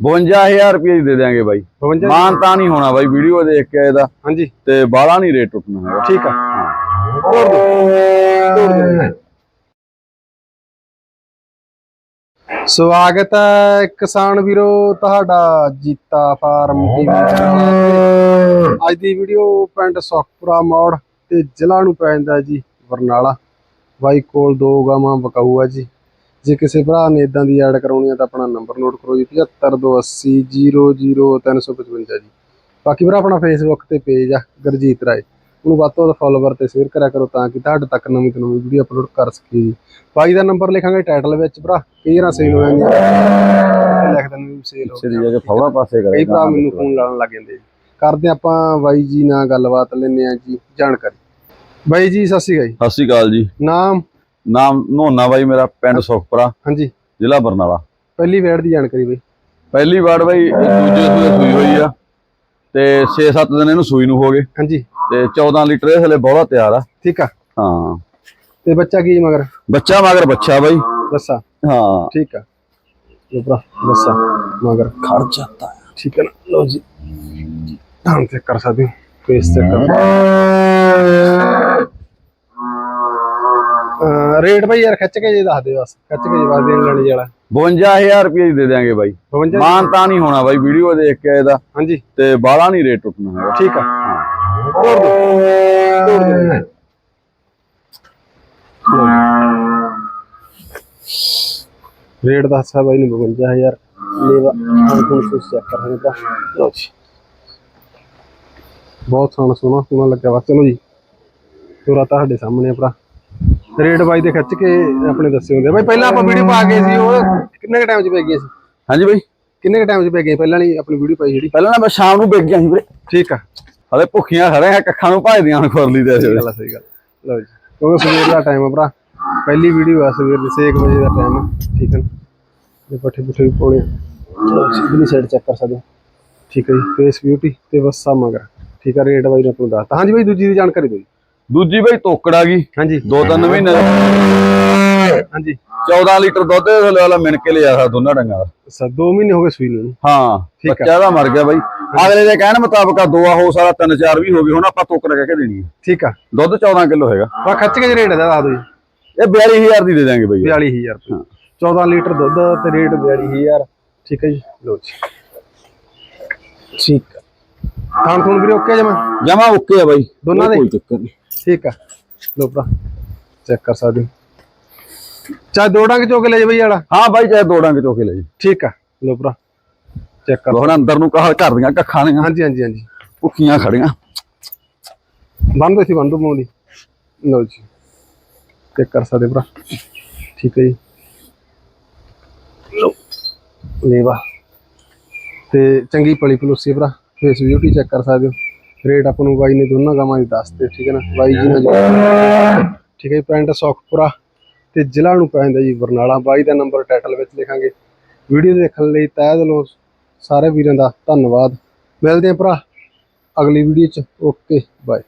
52000 ਰੁਪਏ ਦੀ ਦੇ ਦਿਆਂਗੇ ਬਾਈ। 52 ਮਾਨ ਤਾਂ ਨਹੀਂ ਹੋਣਾ ਬਾਈ ਵੀਡੀਓ ਦੇਖ ਕੇ ਇਹਦਾ। ਹਾਂਜੀ। ਤੇ ਬਾਹਲਾ ਨਹੀਂ ਰੇਟ ਟੁੱਟਣਾ ਹੈਗਾ। ਠੀਕ ਆ। ਤੋੜ ਸਵਾਗਤ ਹੈ ਕਿਸਾਨ ਵੀਰੋ ਤੁਹਾਡਾ ਜੀਤਾ ਫਾਰਮ ਟੀਵੀ ਚੈਨਲ। ਅੱਜ ਦੀ ਵੀਡੀਓ ਪਿੰਡ ਸੁਖਪੁਰਾ ਮੋੜ ਤੇ ਜ਼ਿਲ੍ਹਾ ਨੂੰ ਪੈ ਜਾਂਦਾ ਜੀ ਬਰਨਾਲਾ ਬਾਈ ਕੋਲ ਦੋ ਗਾਵਾਂ ਬਕਾਊ ਆ ਜੀ। ਜੇ ਕਿਸੇ ਭਰਾ ਨੇ ਇਦਾਂ ਦੀ ਐਡ ਕਰਾਉਣੀ ਆ ਤਾਂ ਆਪਣਾ ਨੰਬਰ ਨੋਟ ਕਰੋ ਜੀ 7528000355 ਜੀ। ਬਾਕੀ ਵੀਰਾ ਆਪਣਾ ਫੇਸਬੁੱਕ ਤੇ ਪੇਜ ਆ ਗੁਰਜੀਤ ਰਾਏ। ਉਹਨੂੰ ਵੱਧ ਤੋਂ ਵੱਧ ਫੋਲੋਵਰ ਤੇ ਸ਼ੇਅਰ ਕਰਿਆ ਕਰੋ ਤਾਂ ਕਿ ਤੁਹਾਡੇ ਤੱਕ ਨਵੀਂ ਤੋਂ ਨਵੀਂ ਵੀਡੀਓ ਅਪਲੋਡ ਕਰ ਸਕੀਏ ਜੀ। ਬਾਈ ਦਾ ਨੰਬਰ ਲਿਖਾਂਗੇ ਟਾਈਟਲ ਵਿੱਚ ਭਰਾ। ਕਈ ਵਾਰ ਸੇਲ ਹੋ ਜਾਂਦੀ ਹੈ ਲਿਖ ਦਿੰਦੇ ਵੀ ਸੇਲ ਹੋ ਸਿੱਧੀ ਜਾ ਕੇ ਫੌੜਾ ਪਾਸੇ ਕਈ ਕਰੇਗਾ ਭਰਾ ਮੈਨੂੰ ਫੋਨ ਲਾਉਣ ਲੱਗ ਜਾਂਦੇ ਜੀ। ਕਰਦੇ ਆਪਾਂ ਬਾਈ ਜੀ ਨਾਲ ਗੱਲਬਾਤ ਲੈਂਦੇ ਆ ਜੀ ਜਾਣਕਾਰੀ। ਬਾਈ ਜੀ ਸਤਿ ਸ਼੍ਰੀ ਅਕਾਲ ਜੀ। ਸਤਿ ਸ਼੍ਰੀ ਅਕਾਲ ਜੀ। ਨਾਮ? ਨਾਮ ਨੋਨਾ ਬਾਈ ਮੇਰਾ ਪਿੰਡ ਸੁਖਪੁਰਾ ਹਾਂਜੀ। ਜ਼ਿਲ੍ਹਾ ਬਰਨਾਲਾ। ਪਹਿਲੀ ਵੇੜ ਦੀ ਜਾਣਕਾਰੀ ਬਾਈ। ਪਹਿਲੀ ਵਾਰ ਬਾਈ ਦੂਜੇ ਸੂਏ ਸੂਈ ਹੋਈ ਆ। ਤੇ 6-7 ਦਿਨ ਇਹਨੂੰ ਸੂਈ ਨੂੰ ਹੋ ਗਏ। ਹਾਂਜੀ। ਤੇ 14 ਲੀਟਰ ਇਹ ਹਲੇ ਬਹੁਤਾ ਤਿਆਰ ਆ। ਠੀਕ ਆ। ਹਾਂ। ਤੇ ਬੱਚਾ ਕੀ ਮਗਰ? ਬੱਚਾ ਮਗਰ ਬੱਚਾ ਬਾਈ। ਦੱਸਾ ਹਾਂ। ਠੀਕ ਆ। ਲੋ ਭਰਾ ਦੱਸਾ ਮਗਰ। ਖੜ ਜਾਂਦਾ। ਹੈ ਠੀਕ ਹੈ ਨਾ। ਲੋ ਜੀ। ਚੈੱਕ ਕਰ ਸਕਦੇ। ਹੋ ਫੇਸ ਚੈੱਕ ਕਰ। ਰੇਟ ਭਾਈ ਯਾਰ ਖਿੱਚ ਕੇ ਜੇ ਦੱਸ ਦੇ ਬਸ ਖਿੱਚ ਕੇ ਜੇ ਬਸ ਦੇਣ ਲੈਣੇ ਵਾਲਾ। 52000 ਰੁਪਏ ਦੀ ਦੇ ਦਿਆਂਗੇ ਬਾਈ। 52 ਮਾਨ ਤਾਂ ਨਹੀਂ ਹੋਣਾ ਬਾਈ ਵੀਡੀਓ ਦੇਖ ਕੇ ਇਹਦਾ ਹਾਂਜੀ। ਤੇ ਬਾਹਲਾ ਨਹੀਂ ਰੇਟ ਟੁੱਟਣਾ ਹੈਗਾ। ਠੀਕ ਆ। ਤੋੜ ਦਿਓ। ਤੋੜ ਦਿਓ। ਰੇਟ ਦੱਸਿਆ ਬਾਈ ਨੂੰ 52000 ਲੇਵਾ ਹਾਂ ਤੁਹਾਨੂੰ ਚੈੱਕ ਕਰ ਰਹੇ ਤਾਂ। ਲਓ ਜੀ। ਬਹੁਤ ਸੋਹਣਾ ਸੋਹਣਾ ਸੋਹਣਾ ਲੱਗਿਆ ਵਾ। ਚਲੋ ਜੀ। ਤੋਰਾ ਤੁਹਾਡੇ ਸਾਹਮਣੇ ਆ ਭਰਾ। ਰੇਟ ਬਾਈ ਦੇ ਖਿੱਚ ਕੇ ਆਪਣੇ ਦੱਸੇ ਹੁੰਦੇ। ਬਾਈ ਪਹਿਲਾਂ ਆਪਾਂ ਵੀਡੀਓ ਪਾ ਗਏ ਸੀ ਉਹ ਕਿੰਨੇ ਕ ਟਾਈਮ 'ਚ ਪੈ ਗਏ ਸੀ? ਹਾਂਜੀ ਬਾਈ। ਕਿੰਨੇ ਕ ਟਾਈਮ 'ਚ ਪੈ ਗਏ? ਪਹਿਲਾਂ ਵਾਲੀ ਆਪਣੀ ਵੀਡੀਓ ਪਾਈ ਜਿਹੜੀ। ਪਹਿਲਾਂ ਨਾ ਮੈਂ ਸ਼ਾਮ ਨੂੰ ਵੇਖ ਗਿਆ ਸੀ ਵੀਰੇ। ਠੀਕ ਆ। ਹਲੇ ਭੁੱਖੀਆਂ ਖੜੇ ਆ ਕੱਖਾਂ ਨੂੰ ਭਾਜਦੀਆਂ ਹੁਣ ਖੁਰਲੀ ਦੇ ਸਹੀ ਗੱਲ ਸਹੀ ਗੱਲ ਲਓ ਜੀ ਕਿਉਂਕਿ ਸਵੇਰ ਦਾ ਟਾਈਮ ਆ ਭਰਾ। ਪਹਿਲੀ ਵੀਡੀਓ ਆ ਸਵੇਰ ਦੇ 6 ਵਜੇ ਦਾ ਟਾਈਮ ਠੀਕ ਹੈ ਤੇ ਪੱਠੇ ਪੁੱਠੇ ਵੀ ਜੀ ਇਧਰਲੀ ਸਾਈਡ ਚੈੱਕ ਕਰ ਸਕਦੇ ਹੋ। ਠੀਕ ਹੈ ਜੀ ਫੇਸ ਬਿਊਟੀ ਤੇ ਬੱਸਾ ਮਗਰ। ਠੀਕ ਆ ਰੇਟ ਬਾਈ ਨੇ ਤੁਹਾਨੂੰ ਦੱਸਤਾ। ਹਾਂਜੀ ਬਾਈ ਦੂਜੀ ਦੀ ਜਾਣਕਾਰੀ ਦਿਓ ਜੀ। ਦੂਜੀ ਬਾਈ ਤੋਕੜ ਆ ਗਈ। ਹਾਂਜੀ। ਦੋ ਤਿੰਨ ਮਹੀਨੇ ਦਾ। ਹਾਂਜੀ। 14 ਲੀਟਰ ਦੁੱਧ ਦੇ ਥੱਲੇ ਵਾਲਾ ਮਿਣ ਕੇ ਲਿਆ ਸਾ ਦੋਨਾਂ ਡੰਗਾਂ ਦਾ। ਸਰ 2 ਮਹੀਨੇ ਹੋ ਗਏ ਸੂਈ ਨੂੰ। ਹਾਂ ਠੀਕ ਆ। ਬੱਚਾ ਦਾ ਮਰ ਗਿਆ ਬਾਈ। ਅਗਲੇ ਦੇ ਕਹਿਣ ਮੁਤਾਬਕ ਆ ਦੋ ਆ ਹੋ ਸਾਰਾ ਤਿੰਨ ਚਾਰ ਵੀ ਹੋ ਗਏ ਹੁਣ ਆਪਾਂ ਤੋਕੜ ਕਹਿ ਕੇ ਦੇਣੀ ਹੈ ਠੀਕ ਆ। ਦੁੱਧ 14 ਕਿਲੋ ਹੈਗਾ। ਬਾ ਖੱਚ ਕੇ ਰੇਟ ਦਾ ਦੱਸ ਦਿਓ ਜੀ। ਇਹ 42000 ਦੀ ਦੇ ਦਾਂਗੇ ਬਾਈ। 42000 ਰੁਪਏ। 14 ਲੀਟਰ ਦੁੱਧ ਤੇ ਰੇਟ 42000 ਠੀਕ ਹੈ ਜੀ। ਲਓ ਜੀ। ਠੀਕ ਆ। ਖਾਣ ਖੂਣ ਵੀਰੇ ਓਕੇ ਜਮਾ? ਜਮਾ ਓਕੇ ਆ ਬਾਈ। ਦੋਨਾਂ ਦੇ? ਕੋਈ ਚੱਕਰ ਨਹੀਂ ਠੀਕ ਆ। ਲੋ ਭਰਾ ਚੈੱਕ ਕਰ ਸਕਦੇ ਹੋ। ਚਾਹ ਦੋ ਡੰਗ ਚੋਕ ਲੈ ਜਾ ਬਈ ਵਾਲਾ। ਹਾਂ ਬਾਈ ਚਾਹੇ ਦੋ ਡੰਗ ਚੋਕੇ ਲੈ ਜੀ ਠੀਕ ਆ। ਲੋ ਭਰਾ ਚੈੱਕ ਕਰ। ਹੁਣ ਅੰਦਰ ਨੂੰ ਕਹਾ ਘਰ ਦੀਆਂ ਕੱਖਾਂ ਦੀਆਂ ਹਾਂਜੀ ਹਾਂਜੀ ਹਾਂਜੀ। ਭੁੱਖੀਆਂ ਖੜੀਆਂ। ਬੰਦ ਸੀ ਬੰਦੂ ਪਾਉਂਦੀ ਲੋ ਜੀ ਚੈੱਕ ਕਰ ਸਕਦੇ ਭਰਾ। ਠੀਕ ਹੈ ਜੀ। ਲੋ ਲੇਵਾ। ਤੇ ਚੰਗੀ ਪਲੀ ਪਲੂਸੀ ਭਰਾ। ਫੇਸ ਬਿਊਟੀ ਚੈੱਕ ਕਰ ਸਕਦੇ ਹੋ। ਰੇਟ ਆਪਾਂ ਨੂੰ ਬਾਈ ਨੇ ਦੋਨਾਂ ਗਾਵਾਂ ਦੀ ਦੱਸਤੇ ਠੀਕ ਹੈ ਨਾ? ਬਾਈ ਜੀ ਨਾਲ ਠੀਕ ਹੈ ਜੀ, ਪਿੰਡ ਸੌਖਪੁਰਾ ਤੇ ਜ਼ਿਲ੍ਹਾ ਨੂੰ ਪੈ ਜਾਂਦਾ ਜੀ ਬਰਨਾਲਾ। ਬਾਈ ਦਾ ਨੰਬਰ ਟਾਈਟਲ ਵਿੱਚ ਲਿਖਾਂਗੇ। ਵੀਡੀਓ ਦੇਖਣ ਲਈ ਤਹਿ ਦਿਲੋਂ ਸਾਰੇ ਵੀਰਾਂ ਦਾ ਧੰਨਵਾਦ। ਮਿਲਦੇ ਹਾਂ ਭਰਾ ਅਗਲੀ ਵੀਡੀਓ ਚ। Okay bye.